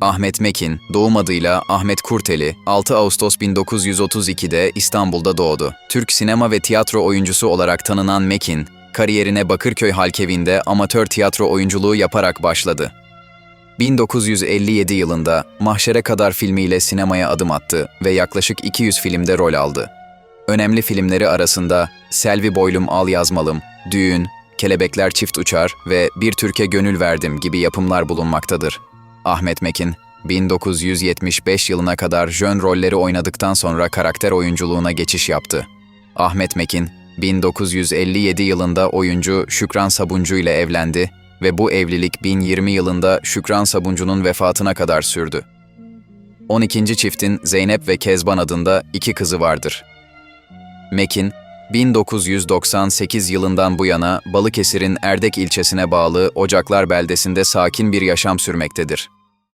Ahmet Mekin, doğum adıyla Ahmet Kurteli, 6 Ağustos 1932'de İstanbul'da doğdu. Türk sinema ve tiyatro oyuncusu olarak tanınan Mekin, kariyerine Bakırköy Halkevi'nde amatör tiyatro oyunculuğu yaparak başladı. 1957 yılında Mahşere Kadar filmiyle sinemaya adım attı ve yaklaşık 200 filmde rol aldı. Önemli filmleri arasında Selvi Boylum Al Yazmalım, Düğün, Kelebekler Çift Uçar ve Bir Türk'e Gönül Verdim gibi yapımlar bulunmaktadır. Ahmet Mekin, 1975 yılına kadar jön rolleri oynadıktan sonra karakter oyunculuğuna geçiş yaptı. Ahmet Mekin, 1957 yılında oyuncu Şükran Sabuncu ile evlendi ve bu evlilik 1020 yılında Şükran Sabuncu'nun vefatına kadar sürdü. 12. çiftin Zeynep ve Kezban adında iki kızı vardır. Mekin, 1998 yılından bu yana Balıkesir'in Erdek ilçesine bağlı Ocaklar beldesinde sakin bir yaşam sürmektedir.